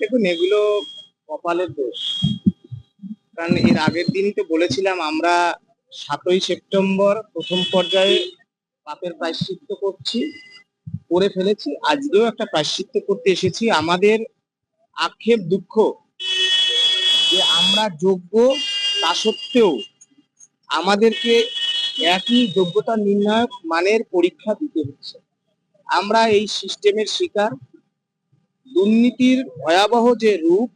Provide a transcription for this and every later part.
দেখুন, এগুলো কপালের দোষ। কারণ এর আগের দিনই তো বলেছিলাম আমরা সাতই সেপ্টেম্বর প্রথম পর্যায়ে পাপের প্রায়শ্চিত্ত করছি, করে ফেলেছি, আজকেও একটা প্রায়শ্চিত্ত করতে এসেছি। আমাদের আক্ষেপ দুঃখ যে আমরা যোগ্য তা সত্ত্বেও আমাদেরকে একই যোগ্যতা নির্ণায়ক মানের পরীক্ষা দিতে হচ্ছে। আমরা এই সিস্টেমের শিকার দুর্নীতির ভয়াবহ যে রূপ,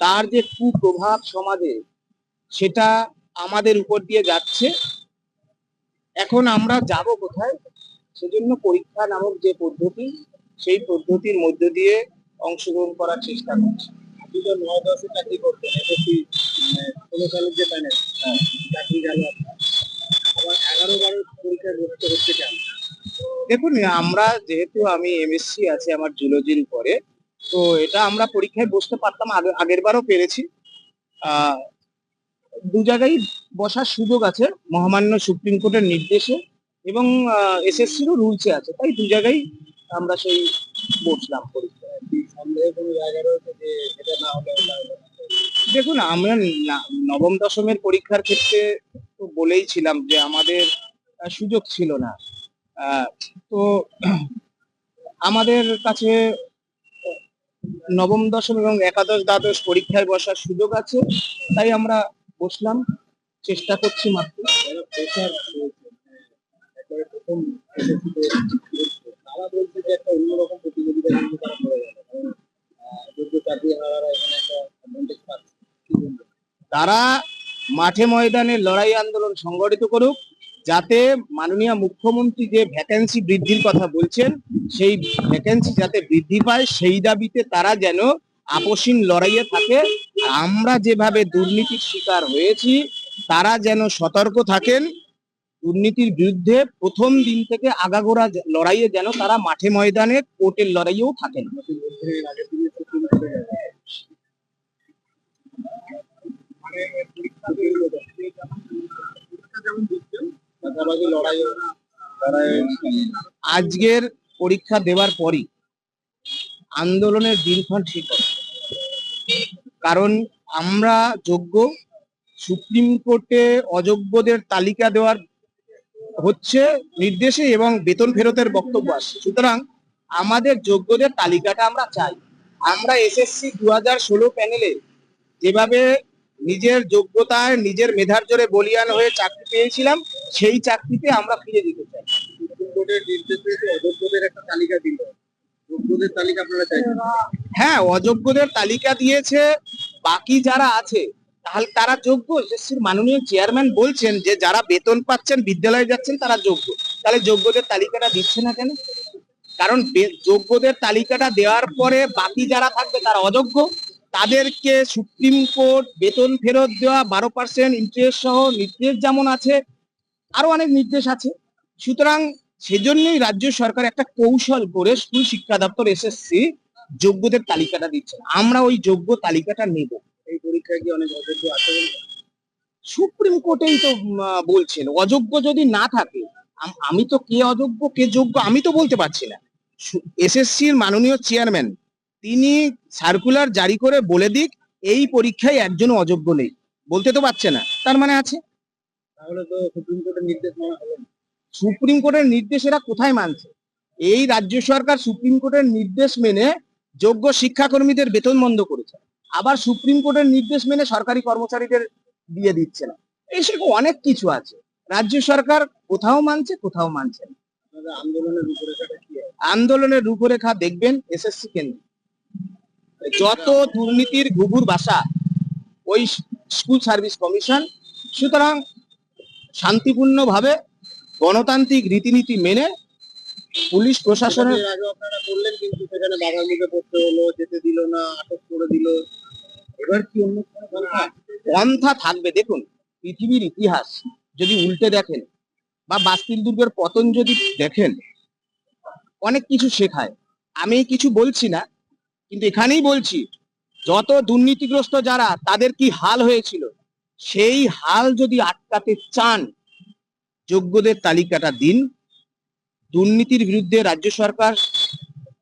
তার যে কুপ্রভাব সমাজে, সেটা আমাদের উপর দিয়ে যাচ্ছে। এখন আমরা যাব কোথায়? সেজন্য পরীক্ষা নামক যে পদ্ধতি, সেই পদ্ধতির মধ্য দিয়ে অংশগ্রহণ করার চেষ্টা করছি। তো নয় দশে চাকরি করতেন এসএসসি ষোলো সালের যে প্যানেল? চাকরি গেল আপনার। আবার এগারো বারো পরীক্ষায় বসতে হচ্ছে কেন? দেখুন আমরা যেহেতু আমি এমএসসি আছে আমার জুলজির উপরে তো এটা আমরা পরীক্ষায় বসতে পারতাম আগে- আগের বারও পেরেছি। দু জায়গায় বসার সুযোগ আছে মহামান্য সুপ্রিম কোর্টের নির্দেশে এবং এসএসসিরও রুলসে আছে তাই দু জায়গায় আমরা সেই বসলাম পরীক্ষায়। দেখুন আমরা নবম দশমের পরীক্ষার ক্ষেত্রে তো বলেই ছিলাম যে আমাদের সুযোগ ছিল না। তো আমাদের কাছে নবম দশম এবং একাদশ দ্বাদশ পরীক্ষায় বসার সুযোগ আছে। তাই আমরা বসলাম। চেষ্টা করছি মাত্র। তারা একটা তারা মাঠে ময়দানে লড়াই আন্দোলন সংগঠিত করুক। যাতে মাননীয় মুখ্যমন্ত্রী যে ভ্যাকেন্সি বৃদ্ধির কথা বলছেন, সেই ভ্যাকেন্সি যাতে বৃদ্ধি পায়, সেই দাবিতে তারা যেন আপসীন লড়াইয়ে থাকে। আমরা যেভাবে দুর্নীতির শিকার হয়েছি, তারা যেন সতর্ক থাকেন। দুর্নীতির বিরুদ্ধে প্রথম দিন থেকে আগাগোড়া লড়াইয়ে যেন তারা মাঠে ময়দানে কোর্টের লড়াইয়েও থাকেন। আজকের পরীক্ষা দেওয়ার পরই আন্দোলনের দিনক্ষণ ঠিক হবে। কারণ আমরা যোগ্য, সুপ্রিম কোর্টে অযোগ্যদের তালিকা দেওয়ার হচ্ছে নির্দেশে এবং বেতন ফেরতের বক্তব্য আসছে। সুতরাং আমাদের যোগ্যদের তালিকাটা আমরা চাই। আমরা এসএসসি দু হাজার ষোলো প্যানেলে যেভাবে নিজের যোগ্যতায় নিজের মেধার জোরে বলিয়ান হয়ে চাকরি পেয়েছিলাম সেই চাকরিতে আমরা ফিরে যেতে চাই। তালিকা দিল। যোগ্যদের তালিকা আপনারা চাইছেন? হ্যাঁ অযোগ্যদের তালিকা দিয়েছে। বাকি যারা আছে তাহলে তারা যোগ্য? এসএসসির মাননীয় চেয়ারম্যান বলছেন যে যারা বেতন পাচ্ছেন বিদ্যালয়ে যাচ্ছেন তারা যোগ্য। তাহলে যোগ্যদের তালিকাটা দিচ্ছে না কেন? কারণ যোগ্যদের তালিকাটা দেওয়ার পরে বাকি যারা থাকবে তারা অযোগ্য। তাদেরকে সুপ্রিম কোর্ট বেতন ফেরত দেওয়া বারো পার্সেন্ট ইন্টারেস্ট সহ নির্দেশ যেমন আছে আরও অনেক নির্দেশ আছে। সুতরাং সেজন্যই রাজ্য সরকার একটা কৌশল করে স্কুল শিক্ষা দপ্তর এসএসসি যোগ্যদের তালিকাটা দিচ্ছে। আমরা ওই যোগ্য তালিকাটা নেব। এই পরীক্ষায় কি অনেক অযোগ্য আছে সুপ্রিম কোর্টেই তো বলছেন, অযোগ্য যদি না থাকে, আম- তো কে অযোগ্য, কে যোগ্য, আমি তো বলতে পারছি না। এসএসসির মাননীয় চেয়ারম্যান, তিনি সার্কুলার জারি করে বলে দিক, এই পরীক্ষায় একজন অযোগ্য নেই। বলতে তো পারছে না। তার মানে আছে তাহলে তো সুপ্রিম কোর্টের নির্দেশ মানা হলো সুপ্রিম কোর্টের নির্দেশ এরা কোথায় মানছে? এই রাজ্য সরকার সুপ্রিম কোর্টের নির্দেশ মেনে যোগ্য শিক্ষাকর্মীদের বেতন বন্ধ করেছে। আবার সুপ্রিম কোর্টের নির্দেশ মেনে সরকারি কর্মচারীদের দিয়ে দিচ্ছে না। এসব অনেক কিছু আছে। রাজ্য সরকার কোথাও মানছে কোথাও মানছে না। আন্দোলনের রূপরেখাটা কি আন্দোলনের রূপরেখা দেখবেন এসএসসি কেন্দ্র। যত দুর্নীতির ঘুঘুর বাসা ওই স্কুল সার্ভিস কমিশন সুতরাং শান্তিপূর্ণভাবে গণতান্ত্রিক রীতিনীতি মেনে পুলিশ প্রশাসনের আগে আপনারা করলেন কিন্তু সেখানে বাধার মুখে পড়তে হলো যেতে দিল না আটক করে দিল। এবার কি অন্য কোনো পন্থা থাকবে। দেখুন পৃথিবীর ইতিহাস যদি উল্টে দেখেন বা বাস্তিল দুর্গের পতন যদি দেখেন অনেক কিছু শেখায়। আমি কিছু বলছি না কিন্তু এখানেই বলছি যত দুর্নীতিগ্রস্ত যারা তাদের কি হাল হয়েছিল? সেই হাল যদি আটকাতে চান যোগ্যদের তালিকাটা দিন। দুর্নীতির বিরুদ্ধে রাজ্য সরকার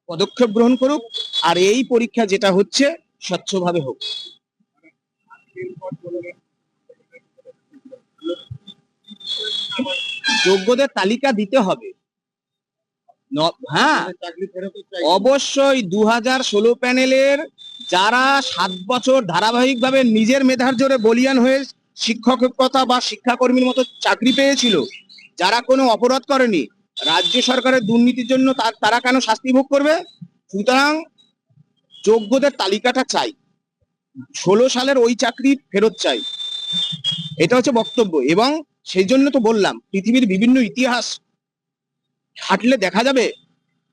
পদক্ষেপ গ্রহণ করুক আর এই পরীক্ষা যেটা হচ্ছে স্বচ্ছভাবে হোক। যোগ্যদের তালিকা দিতে হবে। হ্যাঁ অবশ্যই দু হাজার ষোলো প্যানেলের যারা সাত বছর ধারাবাহিকভাবে নিজের মেধার জোরে বলিয়ান হয়ে শিক্ষকতা বা শিক্ষাকর্মীর মতো চাকরি পেয়েছিল, যারা কোনো অপরাধ করেনি, রাজ্য সরকারের দুর্নীতির জন্য তার- কেন শাস্তি ভোগ করবে? সুতরাং যোগ্যদের তালিকাটা চাই। ষোলো সালের ওই চাকরি ফেরত চাই। এটা হচ্ছে বক্তব্য। এবং সেই জন্য তো বললাম, পৃথিবীর বিভিন্ন ইতিহাস ঘাটলে দেখা যাবে,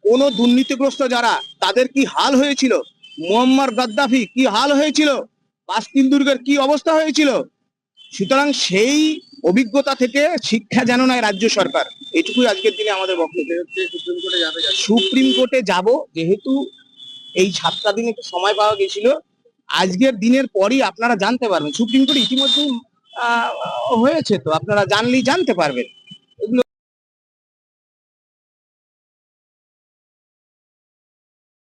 কোন দুর্নীতিগ্রস্ত যারা, তাদের কি হাল হয়েছিল? মুয়াম্মার গাদ্দাফি কি হাল হয়েছিল? বাস্তিন দুর্গের কি অবস্থা হয়েছিল? সুতরাং সেই অভিজ্ঞতা থেকে শিক্ষা যেন নয় রাজ্য সরকার। এটুকুই আজকের দিনে আমাদের বক্তব্য। সুপ্রিম কোর্টে যাবে, যেহেতু এই সাতটা দিন একটু সময় পাওয়া গেছিল। আজকের দিনের পরই আপনারা জানতে পারবেন। সুপ্রিম কোর্ট ইতিমধ্যেই হয়েছে তো। আপনারা জানলেই জানতে পারবেন।